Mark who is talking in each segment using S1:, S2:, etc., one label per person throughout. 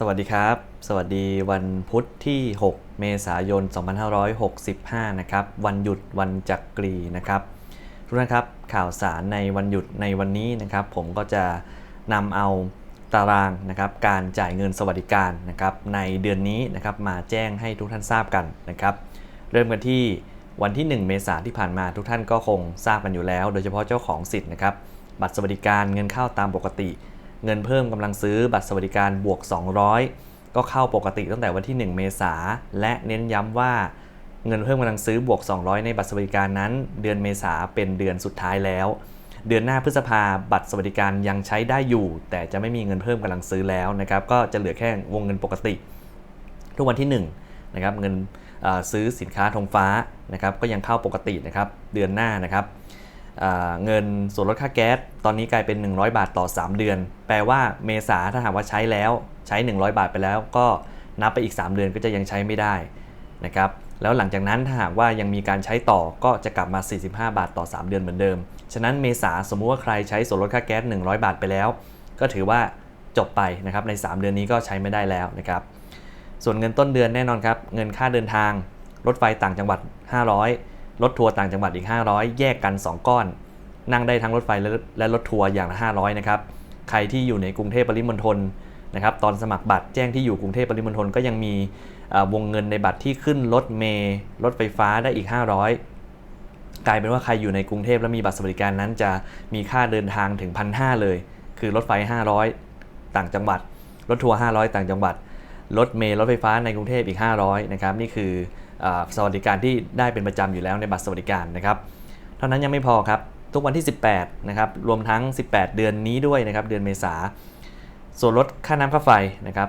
S1: สวัสดีครับ สวัสดีวันพุธที่ 6 เมษายน 2565 นะครับ วันหยุดวันจักรีนะครับ ทุกท่านครับ ข่าวสารในวันหยุดในวันนี้นะครับ ผมก็จะนำเอาตารางนะครับ การจ่ายเงินสวัสดิการนะครับ ในเดือนนี้นะครับมาแจ้งให้ทุกท่านทราบกันนะครับ เริ่มกันที่วันที่ 1 เมษายนที่ผ่านมาทุกท่านก็คงทราบกันอยู่แล้ว โดยเฉพาะเจ้าของสิทธิ์นะครับ บัตรสวัสดิการเงินเข้าตามปกติ เงินเพิ่มกำลังซื้อบัตรสวัสดิการบวก 200 ก็เข้าปกติตั้งแต่วันที่ 1 เมษาและเน้นย้ำว่าเงินเพิ่มกำลังซื้อบวก 200 ในบัตรสวัสดิการนั้น เดือนเมษาเป็นเดือนสุดท้ายแล้ว เดือนหน้าพฤษภาบัตรสวัสดิการยังใช้ได้อยู่ แต่จะไม่มีเงินเพิ่มกำลังซื้อแล้วนะครับก็จะเหลือแค่วงเงินปกติ ทุกวันที่1นะครับเงินซื้อสินค้าธงฟ้านะครับก็ยังเข้าปกตินะครับเดือนหน้านะครับ เงินส่วนลดค่าแก๊สตอนนี้กลายเป็น 100 บาทต่อ 3 เดือน แปลว่าเมษาถ้าหากว่าใช้แล้วใช้ 100 บาทไปแล้ว ก็นับไปอีก 3 เดือนก็จะยังใช้ไม่ได้นะครับแล้วหลังจากนั้นถ้าหากว่ายังมีการใช้ต่อก็จะกลับมา 45 บาทต่อ 3 เดือนเหมือนเดิม ฉะนั้นเมษาสมมุติว่าใครใช้ส่วนลดค่าแก๊ส 100 บาทไปแล้ว ก็ถือว่าจบไปนะครับใน 3 เดือนนี้ก็ใช้ไม่ได้แล้วนะครับส่วนเงินต้นเดือนแน่นอนครับเงินค่าเดินทางรถไฟต่างจังหวัด 500 รถทัวร์ต่างจังหวัดอีก 500 แยกกัน 2 ก้อน นั่งได้ทั้งรถไฟและและรถทัวร์อย่างละ500 นะครับ ใครที่อยู่ในกรุงเทพปริมณฑลนะครับ ตอนสมัครบัตรแจ้งที่อยู่กรุงเทพปริมณฑลก็ยังมีวงเงินในบัตรที่ขึ้นรถเมล์รถไฟฟ้าได้อีก 500 กลายเป็นว่าใครอยู่ในกรุงเทพและมีบัตรสวัสดิการนั้น จะมีค่าเดินทางถึง 1,500 เลย คือรถไฟ 500 ต่างจังหวัด รถทัวร์500 ต่างจังหวัด รถเมล์รถไฟฟ้าในกรุงเทพอีก 500 นะครับ นี่คือ สวัสดิการที่ได้เป็นประจำอยู่แล้วในบัตรสวัสดิการนะครับเท่านั้นยังไม่พอครับทุกวันที่ 18นะครับรวมทั้ง 18 เดือนนี้ด้วยนะครับเดือนเมษาส่วนลดค่าน้ำค่าไฟนะครับ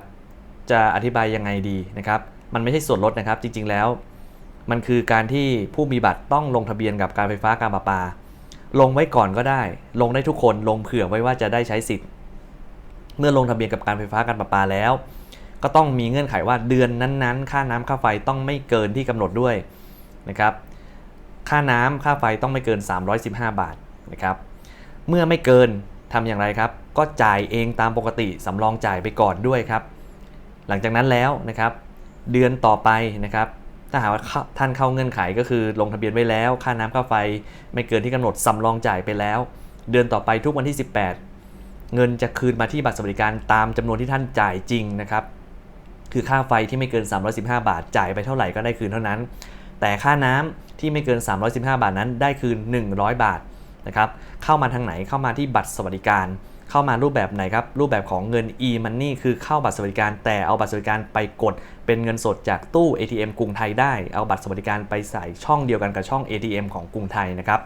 S1: จะอธิบายยังไงดีนะครับมันไม่ใช่ส่วนลดนะครับจริงๆแล้ว มันคือการที่ผู้มีบัตรต้องลงทะเบียนกับการไฟฟ้าการประปา ลงไว้ก่อนก็ได้ ลงได้ทุกคนลงเผื่อไว้ว่าจะได้ใช้สิทธิ์ เมื่อลงทะเบียนกับการไฟฟ้าการประปาแล้ว ก็ต้องมีเงื่อนไขว่าเดือนนั้นๆ ค่าน้ำค่าไฟต้องไม่เกินที่กำหนดด้วยนะครับ ค่าน้ำค่าไฟต้องไม่เกิน 315 บาทนะครับ เมื่อไม่เกินทำอย่างไรครับ ก็จ่ายเองตามปกติสำรองจ่ายไปก่อนด้วยครับ หลังจากนั้นแล้วนะครับ เดือนต่อไปนะครับถ้าหากว่าท่านเข้าเงื่อนไขก็คือลงทะเบียนไว้แล้ว ค่าน้ำค่าไฟไม่เกินที่กำหนดสำรองจ่ายไปแล้ว เดือนต่อไปทุกวันที่ 18 เงินจะคืนมาที่บัตรสวัสดิการตามจำนวนที่ท่านจ่ายจริงนะครับ คือค่าไฟที่ไม่เกิน 315 บาท จ่ายไปเท่าไหร่ก็ได้คืนเท่านั้น แต่ค่าน้ำที่ไม่เกิน 315 บาทนั้นได้คืน 100 บาทนะครับเข้ามาทางไหนเข้ามาที่บัตรสวัสดิการ เข้ามารูปแบบไหนครับ รูปแบบของเงิน e-money คือเข้าบัตรสวัสดิการ แต่เอาบัตรสวัสดิการไปกด เป็นเงินสดจากตู้ ATM กรุงไทยได้ เอาบัตรสวัสดิการไปใส่ช่องเดียวกันกับช่อง ATM ของกรุงไทยนะครับ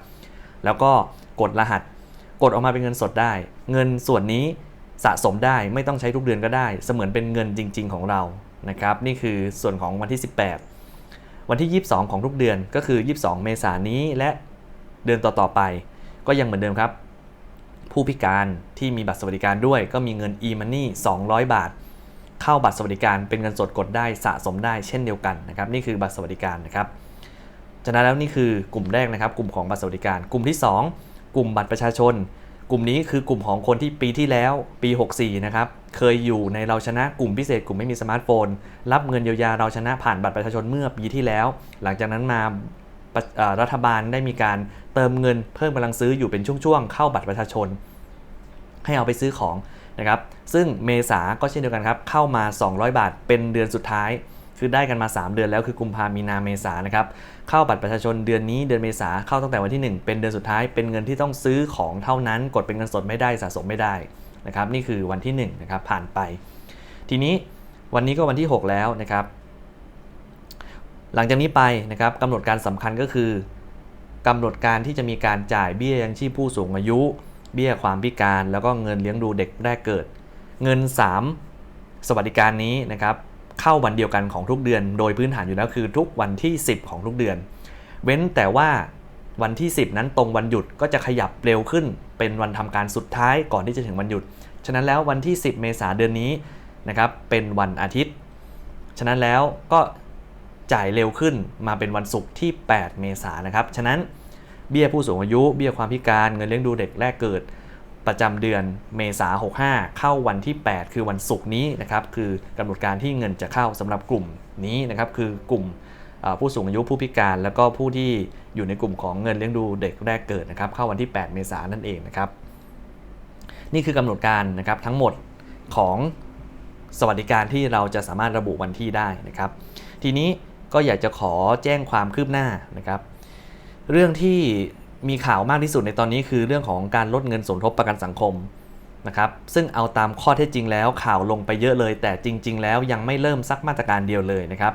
S1: แล้วก็กดรหัส กดออกมาเป็นเงินสดได้ เงินส่วนนี้ สะสมได้ไม่ต้องใช้ทุกเดือนก็ได้ เสมือนเป็นเงินจริง ๆ ของเรานะครับนี่คือส่วนของวันที่ 18 วันที่ 22 ของทุกเดือนก็คือ 22 เมษายนนี้และเดือนต่อๆไป ก็ยังเหมือนเดิมครับ ผู้พิการที่มีบัตรสวัสดิการด้วย ก็มีเงิน e-money 200 บาท เข้าบัตรสวัสดิการเป็นเงินสดกดได้สะสมได้เช่นเดียวกันนะครับนี่คือบัตรสวัสดิการนะครับจากนั้นแล้วนี่คือกลุ่มแรกนะครับ กลุ่มของบัตรสวัสดิการ กลุ่มที่ 2 กลุ่มบัตรประชาชน กลุ่มนี้คือกลุ่มของคนที่ปีที่แล้วปี 64 นะครับ เคยอยู่ในเราชนะกลุ่มพิเศษกลุ่มไม่มีสมาร์ทโฟน รับเงินเยียวยาเราชนะผ่านบัตรประชาชนเมื่อปีที่แล้ว หลังจากนั้นมารัฐบาลได้มีการเติมเงินเพิ่มกำลังซื้ออยู่เป็นช่วงๆ เข้าบัตรประชาชน ให้เอาไปซื้อของนะครับ ซึ่งเมษาก็เช่นเดียวกันครับ เข้ามา 200 บาทเป็นเดือนสุดท้าย คือได้กันมา 3 เดือนแล้วคือกุมภามีนาเมษานะครับเข้าบัตรประชาชนเดือนนี้เดือนเมษาเข้าตั้งแต่วันที่ 1 เป็นเดือนสุดท้ายเป็นเงินที่ต้องซื้อของเท่านั้น กดเป็นเงินสดไม่ได้สะสมไม่ได้นะครับนี่คือวันที่1นะครับผ่านไป ทีนี้วันนี้ก็วันที่ 6 แล้วนะครับ หลังจากนี้ไปนะครับกำหนดการสำคัญก็คือกำหนดการที่จะมีการจ่ายเบี้ยยังชีพผู้สูงอายุ เบี้ยความพิการ แล้วก็เงินเลี้ยงดูเด็กแรกเกิด เงิน 3 สวัสดิการนี้นะครับ เข้าวันเดียวกันของทุกเดือน โดยพื้นฐานอยู่แล้วคือทุกวันที่ 10 ของทุกเดือน เว้นแต่ว่าวันที่ 10 นั้นตรงวันหยุดก็จะขยับเร็วขึ้น เป็นวันทำการสุดท้ายก่อนที่จะถึงวันหยุด ฉะนั้นแล้ววันที่ 10 เมษายนเดือนนี้นะครับเป็นวันอาทิตย์ ฉะนั้นแล้วก็จ่ายเร็วขึ้นมาเป็นวันศุกร์ที่ 8 เมษายนนะครับ ฉะนั้นเบี้ยผู้สูงอายุ เบี้ยความพิการ เงินเลี้ยงดูเด็กแรกเกิด ประจำเดือนเมษา65 เข้าวันที่ 8 คือวันศุกร์นี้นะครับคือกำหนดการที่เงินจะเข้าสำหรับกลุ่มนี้นะครับคือกลุ่มผู้สูงอายุผู้พิการ แล้วก็ผู้ที่อยู่ในกลุ่มของเงินเลี้ยงดูเด็กแรกเกิดนะครับเข้าวันที่ 8 เมษายนนั่นเองนะครับนี่คือกำหนดการนะครับทั้งหมดของสวัสดิการที่เราจะสามารถระบุวันที่ได้นะครับ ทีนี้ก็อยากจะขอแจ้งความคืบหน้านะครับ เรื่องที่ มีข่าวมากที่สุดในตอนนี้คือเรื่องของการลดเงินสมทบประกันสังคมนะครับซึ่งเอาตามข้อเท็จจริงแล้วข่าวลงไปเยอะเลย แต่จริง ๆ แล้วยังไม่เริ่มสักมาตรการเดียวเลยนะครับ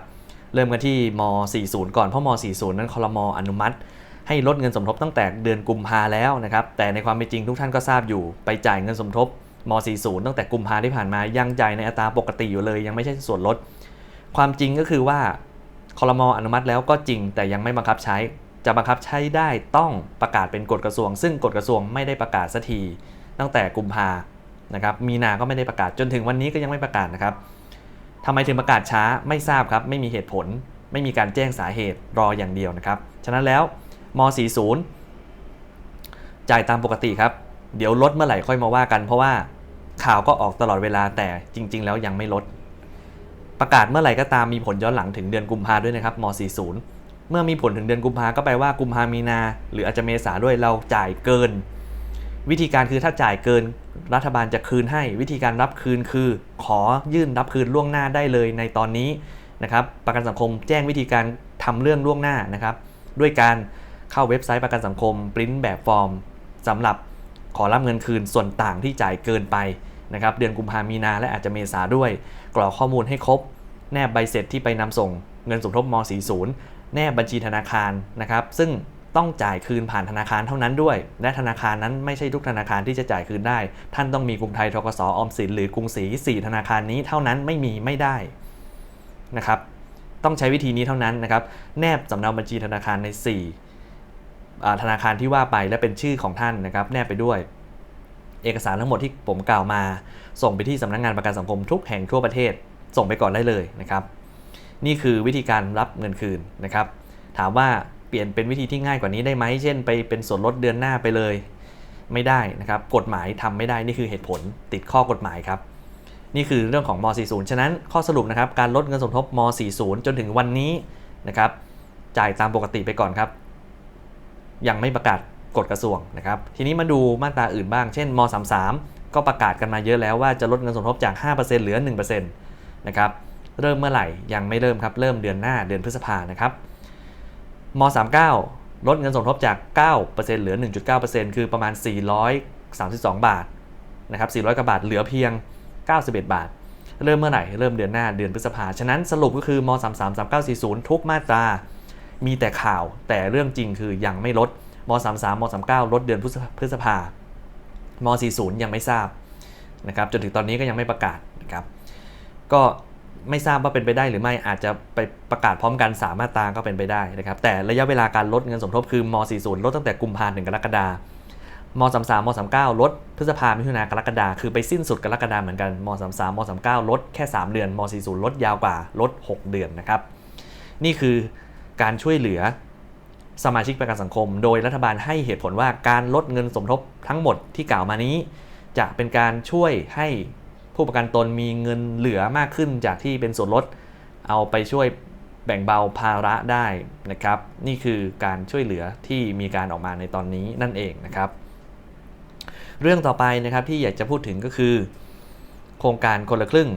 S1: เริ่มกันที่ม 40 ก่อนเพราะม 40 นั้นคลมอนุมัติ ให้ลดเงินสมทบตั้งแต่เดือนกุมภาแล้วนะครับแต่ในความเป็นจริงทุกท่านก็ทราบอยู่ ไปจ่ายเงินสมทบม 40 ตั้งแต่กุมภาที่ผ่านมายังจ่ายในอัตราปกติอยู่เลย ยังไม่ใช่ส่วนลด ความจริงก็คือว่าคลมอนุมัติแล้วก็จริงแต่ยังไม่บังคับใช้ จะบังคับใช้ได้ต้องประกาศเป็นกฎกระทรวง ซึ่งกฎกระทรวงไม่ได้ประกาศสักที ตั้งแต่กุมภานะครับมีนาก็ไม่ได้ประกาศจนถึงวันนี้ก็ยังไม่ประกาศนะครับทำไมถึงประกาศช้าไม่ทราบครับ ไม่มีเหตุผล ไม่มีการแจ้งสาเหตุรออย่างเดียวนะครับ ฉะนั้นแล้วม 40 จ่ายตามปกติครับ เดี๋ยวลดเมื่อไหร่ค่อยมาว่ากัน เพราะว่าข่าวก็ออกตลอดเวลาแต่จริง ๆ แล้วยังไม่ลด ประกาศเมื่อไหร่ก็ตามมีผลย้อนหลังถึงเดือนกุมภาด้วยนะครับม 40 เมื่อมีผลถึงเดือนกุมภาก็แปลว่ากุมภามีนา หรืออาจจะเมษาด้วยเราจ่ายเกิน วิธีการคือถ้าจ่ายเกิน รัฐบาลจะคืนให้ วิธีการรับคืนคือ ขอยื่นรับคืนล่วงหน้าได้เลยในตอนนี้นะครับ ประกันสังคมแจ้งวิธีการทำเรื่องล่วงหน้านะครับ ด้วยการเข้าเว็บไซต์ประกันสังคมปริ้นแบบฟอร์มสำหรับขอรับเงินคืนส่วนต่างที่จ่ายเกินไปนะครับ เดือนกุมภามีนาและอาจจะเมษาด้วย กรอกข้อมูลให้ครบ แนบใบเสร็จที่ไปนำส่งเงินสมทบม 40 แนบบัญชีธนาคารนะครับ ซึ่งต้องจ่ายคืนผ่านธนาคารเท่านั้นด้วย และธนาคารนั้นไม่ใช่ทุกธนาคารที่จะจ่ายคืนได้ ท่านต้องมีกรุงไทยทกสออมสินหรือกรุงศรี4ธนาคารนี้เท่านั้นไม่มีไม่ได้นะครับ ต้องใช้วิธีนี้เท่านั้นนะครับ แนบสำเนาบัญชีธนาคารใน4อ่ธนาคารที่ว่าไปและเป็นชื่อของท่านนะครับ แนบไปด้วย เอกสารทั้งหมดที่ผมกล่าวมา ส่งไปที่สำนักงานประกันสังคมทุกแห่งทั่วประเทศ ส่งไปก่อนได้เลยนะครับ นี่คือวิธีการรับเงินคืนนะครับ ถามว่าเปลี่ยนเป็นวิธีที่ง่ายกว่านี้ได้ไหม เช่นไปเป็นส่วนลดเดือนหน้าไปเลย ไม่ได้นะครับ กฎหมายทำไม่ได้ นี่คือเหตุผลติดข้อกฎหมายครับ นี่คือเรื่องของม 40 ฉะนั้นข้อสรุปนะครับ การลดเงินสมทบม 40 จนถึงวันนี้นะครับ จ่ายตามปกติไปก่อนครับ ยังไม่ประกาศกฎกระทรวงนะครับ ทีนี้มาดูมาตราอื่นบ้าง เช่นม 33 ก็ประกาศกันมาเยอะแล้วว่าจะลดเงินสมทบจาก 5%เหลือ 1%นะครับ เริ่มเมื่อไหร่ ยังไม่เริ่มครับ เริ่มเดือนหน้าเดือนพฤษภานะครับม39 ลดเงินสมทบจาก 9%เหลือ 1.9%คือประมาณ 432 บาทนะครับ400กว่าบาทเหลือเพียง 91 บาท เริ่มเมื่อไหร่ เริ่มเดือนหน้าเดือนพฤษภาฉะนั้นสรุปก็คือม33 3940 ทุกมาตรา มีแต่ข่าวแต่เรื่องจริงคือยังไม่ลดม33ม39 ลดเดือนพฤษภาม40 ยังไม่ทราบนะครับจนถึงตอนนี้ก็ยังไม่ประกาศนะครับก็ ไม่ทราบว่าเป็นไปได้หรือไม่อาจจะไปประกาศพร้อมกัน3มาตราก็เป็นไปได้นะครับ แต่ระยะเวลาการลดเงินสมทบคือม 40 ลดตั้งแต่กุมภาพันธ์ถึงกรกฎาคมม33ม39ลดพฤษภามิถุนากรกฎาคือไปสิ้นสุดกรกฎาเหมือนกันม33ม39ลดแค่ 3 เดือนม40ลดยาวกว่าลด 6 เดือนนะครับ นี่คือการช่วยเหลือสมาชิกประกันสังคม โดยรัฐบาลให้เหตุผลว่าการลดเงินสมทบทั้งหมดที่กล่าวมานี้ จะเป็นการช่วยให้ ผู้ประกันตนมีเงินเหลือมากขึ้นจากที่เป็นส่วนลด เอาไปช่วยแบ่งเบาภาระได้นะครับ นี่คือการช่วยเหลือที่มีการออกมาในตอนนี้นั่นเองนะครับ เรื่องต่อไปนะครับที่อยากจะพูดถึงก็คือ โครงการคนละครึ่ง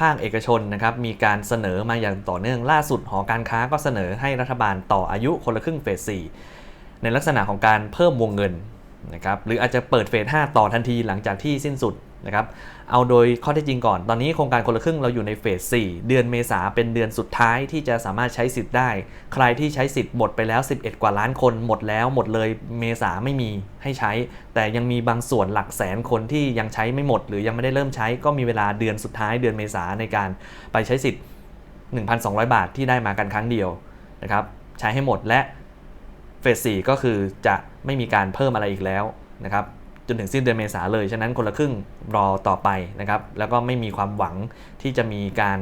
S1: ภาคเอกชนนะครับมีการเสนอมาอย่างต่อเนื่องล่าสุดหอการค้าก็เสนอให้รัฐบาลต่ออายุคนละครึ่งเฟส4ในลักษณะของการเพิ่มวงเงิน นะครับหรืออาจจะเปิดเฟส 5 ต่อทันทีหลังจากที่สิ้นสุดนะครับเอาโดยข้อเท็จจริงก่อน ตอนนี้โครงการคนละครึ่งเราอยู่ในเฟส 4 เดือนเมษาเป็นเดือนสุดท้ายที่จะสามารถใช้สิทธิ์ได้ ใครที่ใช้สิทธิ์หมดไปแล้ว 11 กว่าล้านคนหมดแล้วหมดเลยเมษาไม่มีให้ใช้ แต่ยังมีบางส่วนหลักแสนคนที่ยังใช้ไม่หมด หรือยังไม่ได้เริ่มใช้ก็มีเวลาเดือนสุดท้ายเดือนเมษาในการไปใช้สิทธิ์ 1,200 บาทที่ได้มากันครั้งเดียวนะครับใช้ให้หมดและ เฟส4ก็คือจะไม่มีการเพิ่มอะไรอีกแล้วนะครับจนถึงสิ้นเดือนเมษาเลย ฉะนั้นคนละครึ่งรอต่อไปนะครับ แล้วก็ไม่มีความหวังที่จะมีการ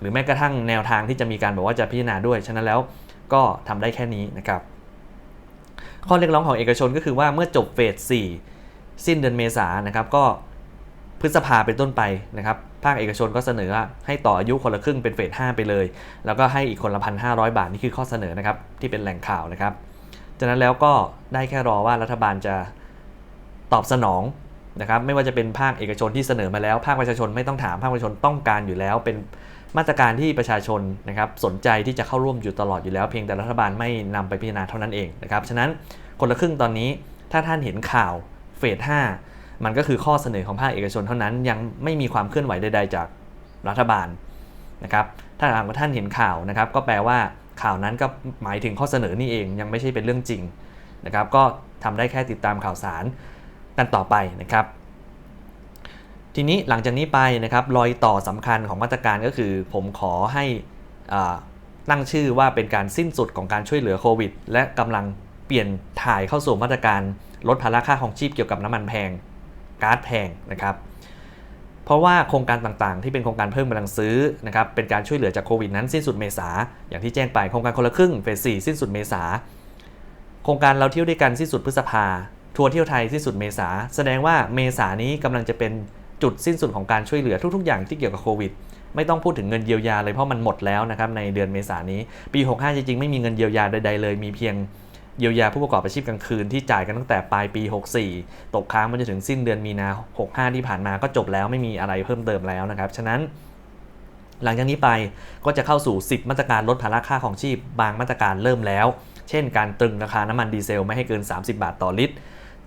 S1: หรือแม้กระทั่งแนวทางที่จะมีการบอกว่าจะพิจารณาด้วย ฉะนั้นแล้วก็ทำได้แค่นี้นะครับ ข้อเรียกร้องของเอกชนก็คือว่าเมื่อจบเฟส4สิ้นเดือนเมษานนะครับ ก็พฤษภาเป็นต้นไปนะครับ ภาคเอกชนก็เสนอให้ต่ออายุคนละครึ่งเป็นเฟส5ไปเลย แล้วก็ให้อีกคนละพันห้าร้อยบาทนี่คือข้อเสนอนะครับที่เป็นแหล่งข่าวนะครับ จากนั้นแล้วก็ได้แค่รอว่ารัฐบาลจะตอบสนองนะครับไม่ว่าจะเป็นภาคเอกชนที่เสนอมาแล้ว ภาคประชาชนไม่ต้องถามภาคประชาชนต้องการอยู่แล้ว เป็นมาตรการที่ประชาชนนะครับสนใจที่จะเข้าร่วมอยู่ตลอดอยู่แล้ว เพียงแต่รัฐบาลไม่นำไปพิจารณาเท่านั้นเองนะครับฉะนั้นคนละครึ่งตอนนี้ถ้าท่านเห็นข่าวเฟส5 มันก็คือข้อเสนอของภาคเอกชนเท่านั้นยังไม่มีความเคลื่อนไหวใด ๆ จากรัฐบาลนะครับถ้าหากว่าท่านเห็นข่าวนะครับ ก็แปลว่าข่าวนั้นก็หมายถึงข้อเสนอนี่เองยังไม่ใช่เป็นเรื่องจริงนะครับ ก็ทำได้แค่ติดตามข่าวสารกันต่อไปนะครับ ทีนี้หลังจากนี้ไปนะครับรอยต่อสำคัญของมาตรการก็คือ ผมขอให้ตั้งชื่อว่าเป็นการสิ้นสุดของการช่วยเหลือโควิด และกำลังเปลี่ยนถ่ายเข้าสู่มาตรการลดภาระค่าของชีพเกี่ยวกับน้ำมันแพง ก๊าซแพงนะครับเพราะว่าโครงการต่างๆ ที่เป็นโครงการเพิ่มกำลังซื้อนะครับเป็นการช่วยเหลือจากโควิดนั้นสิ้นสุดเมษาอย่างที่แจ้งไปโครงการคนละครึ่งเฟสสี่สิ้นสุดเมษาโครงการเราเที่ยวด้วยกันสิ้นสุดพฤษภาทัวร์เที่ยวไทยสิ้นสุดเมษาแสดงว่าเมษานี้กำลังจะเป็นจุดสิ้นสุดของการช่วยเหลือทุกๆ อย่างที่เกี่ยวกับโควิดไม่ต้องพูดถึงเงินเยียวยาเลยเพราะมันหมดแล้วนะครับในเดือนเมษานี้ปี 65 จริงๆ ไม่มีเงินเยียวยาใดๆเลย มีเพียง เยียวยาผู้ประกอบอาชีพกลางคืนที่จ่ายกันตั้งแต่ปลายปี 64 ตกค้างมันจะถึงสิ้นเดือนมีนา 65 ที่ผ่านมาก็จบแล้วไม่มีอะไรเพิ่มเติมแล้วนะครับ ฉะนั้น หลังจากนี้ไปก็จะเข้าสู่ 10 มาตรการลดภาระค่าของชีพ บางมาตรการเริ่มแล้ว เช่น การตรึงราคาน้ำมันดีเซลไม่ให้เกิน 30 บาทต่อลิตร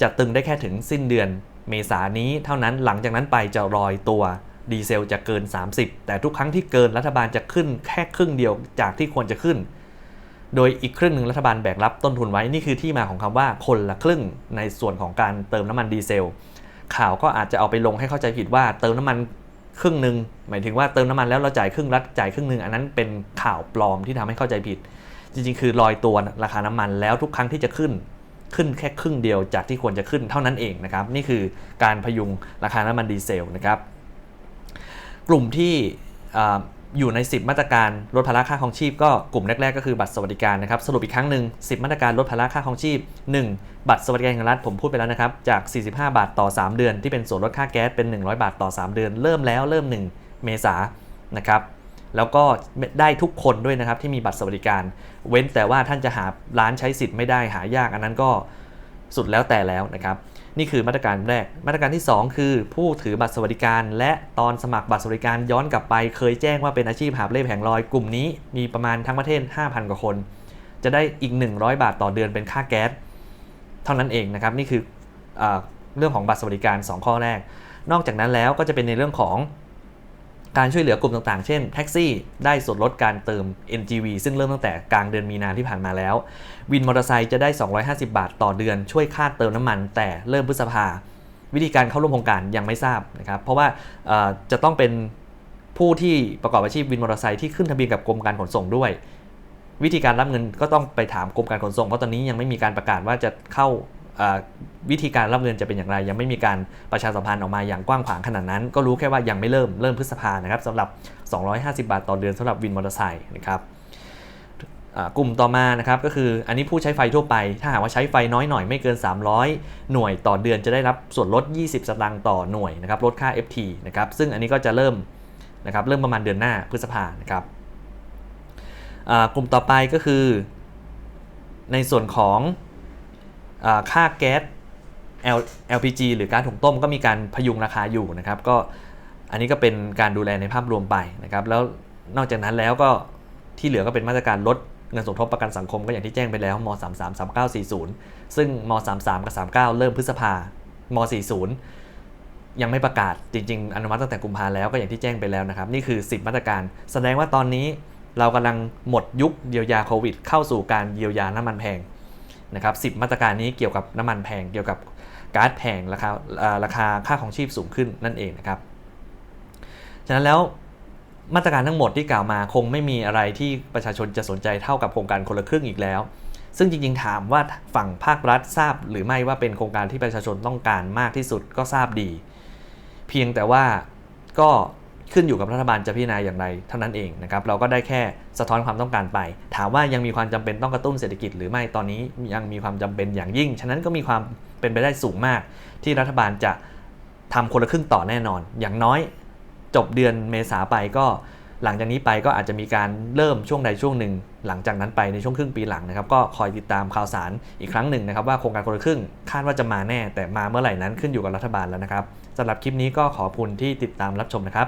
S1: จะตรึงได้แค่ถึงสิ้นเดือนเมษานี้เท่านั้นหลังจากนั้นไปจะรอยตัวดีเซลจะเกิน 30 แต่ทุกครั้งที่เกินรัฐบาลจะขึ้นแค่ครึ่งเดียวจากที่ควรจะขึ้น โดยอีกครึ่งหนึ่งรัฐบาลแบกรับต้นทุนไว้นี่คือที่มาของคำว่าคนละครึ่งในส่วนของการเติมน้ำมันดีเซล ข่าวก็อาจจะเอาไปลงให้เข้าใจผิดว่าเติมน้ำมันครึ่งหนึ่งหมายถึงว่าเติมน้ำมันแล้วเราจ่ายครึ่งรัฐจ่ายครึ่งหนึ่งอันนั้นเป็นข่าวปลอมที่ทำให้เข้าใจผิด จริงๆ คือลอยตัวราคาน้ำมันแล้วทุกครั้งที่จะขึ้นขึ้นแค่ครึ่งเดียวจากที่ควรจะขึ้นเท่านั้นเองนะครับ นี่คือการพยุงราคาน้ำมันดีเซลนะครับ กลุ่มที่ อยู่ใน 10 มาตรการลดภาระค่าของชีพก็กลุ่มแรก ๆ ก็คือบัตรสวัสดิการนะครับสรุปอีกครั้งหนึ่ง10 มาตรการลดภาระค่าของชีพ 1. บัตรสวัสดิการแห่งรัฐผมพูดไปแล้วนะครับจาก 45 บาทต่อ 3 เดือน ที่เป็นส่วนลดค่าแก๊สเป็น 100 บาทต่อ 3 เดือน เริ่มแล้วเริ่ม 1 เมษานะครับแล้วก็ได้ทุกคนด้วยนะครับที่มีบัตรสวัสดิการ เว้นแต่ว่าท่านจะหาร้านใช้สิทธิ์ไม่ได้หายากอันนั้นก็สุดแล้วแต่แล้วนะครับ นี่คือมาตรการแรก มาตรการที่ 2 คือ ผู้ถือบัตรสวัสดิการ และตอนสมัครบัตรสวัสดิการย้อนกลับไป เคยแจ้งว่าเป็นอาชีพหาบเล่แผงลอยกลุ่มนี้มีประมาณทั้งประเทศ 5,000 กว่าคน จะได้อีก 100 บาทต่อเดือนเป็นค่าแก๊สเท่านั้นเองนะครับนี่คืออเรื่องของบัตรสวัสดิการ 2 ข้อแรก นอกจากนั้นแล้วก็จะเป็นในเรื่องของ การช่วยเหลือกลุ่มต่างๆ เช่นแท็กซี่ได้ส่วนลดการเติม NGV ซึ่งเริ่มตั้งแต่กลางเดือนมีนาที่ผ่านมาแล้ว วินมอเตอร์ไซค์จะได้ 250 บาทต่อเดือน ช่วยค่าเติมน้ำมัน แต่เริ่มพฤษภา วิธีการเข้าร่วมโครงการยังไม่ทราบนะครับ เพราะว่าจะต้องเป็นผู้ที่ประกอบอาชีพวินมอเตอร์ไซค์ที่ขึ้นทะเบียนกับกรมการขนส่งด้วย วิธีการรับเงินก็ต้องไปถามกรมการขนส่งเพราะตอนนี้ยังไม่มีการประกาศว่าจะเข้า วิธีการรับเงินจะเป็นอย่างไร ยังไม่มีการประชาสัมพันธ์ออกมาอย่างกว้างขวางขนาดนั้น ก็รู้แค่ว่ายังไม่เริ่มเริ่มพฤษภานะครับสำหรับ 250 บาทต่อเดือนสำหรับวินมอเตอร์ไซค์นะครับกลุ่มต่อมานะครับก็คืออันนี้ผู้ใช้ไฟทั่วไป ถ้าหากว่าใช้ไฟน้อยหน่อยไม่เกิน 300 หน่วยต่อเดือนจะได้รับส่วนลด 20 สตางค์ต่อหน่วยนะครับลดค่า FT นะครับซึ่งอันนี้ก็จะเริ่มนะครับเริ่มประมาณเดือนหน้าพฤษภานะครับกลุ่มต่อไปก็คือ ในส่วนของ ค่าแก๊ส LPG หรือการถุงต้มก็มีการพยุงราคาอยู่นะครับ ก็อันนี้ก็เป็นการดูแลในภาพรวมไปนะครับ แล้วนอกจากนั้นแล้วก็ที่เหลือก็เป็นมาตรการลดเงินสมทบประกันสังคมก็อย่างที่แจ้งไปแล้วม 33 39 40 ซึ่งม 33 กับ 39 เริ่มพฤษภาม40 ยังไม่ประกาศจริง ๆ อนุมัติตั้งแต่กุมภาแล้วก็อย่างที่แจ้งไปแล้วนะครับ นี่คือ 10 มาตรการ แสดงว่าตอนนี้เรากำลังหมดยุคเยียวยาโควิด เข้าสู่การเยียวยาน้ำมันแพง นะครับ10มาตรการนี้เกี่ยวกับน้ำมันแพงเกี่ยวกับก๊าซแพงราคาราคาค่าของชีพสูงขึ้นนั่นเองนะครับ ฉะนั้นแล้วมาตรการทั้งหมดที่กล่าวมาคงไม่มีอะไรที่ประชาชนจะสนใจเท่ากับโครงการคนละครึ่งอีกแล้ว ซึ่งจริงๆถามว่าฝั่งภาครัฐทราบ หรือไม่ว่าเป็นโครงการที่ประชาชนต้องการมากที่สุดก็ทราบดี เพียงแต่ว่าก็ ขึ้นอยู่กับรัฐบาลจะพิจารณาอย่างไรเท่านั้นเองนะครับเราก็ได้แค่สะท้อนความต้องการไป ถามว่ายังมีความจำเป็นต้องกระตุ้นเศรษฐกิจหรือไม่ตอนนี้ยังมีความจำเป็นอย่างยิ่ง ฉะนั้นก็มีความเป็นไปได้สูงมาก ที่รัฐบาลจะทำคนละครึ่งต่อแน่นอน อย่างน้อยจบเดือนเมษาไปก็หลังจากนี้ไปก็อาจจะมีการเริ่มช่วงใดช่วงหนึ่ง หลังจากนั้นไปในช่วงครึ่งปีหลังนะครับก็คอยติดตามข่าวสารอีกครั้งหนึ่งนะครับว่าโครงการคนละครึ่งคาดว่าจะมาแน่ แต่มาเมื่อไหร่นั้นขึ้นอยู่กับรัฐบาลแล้วนะครับสำหรับคลิปนี้ก็ขอบคุณที่ติดตามรับชมนะครับ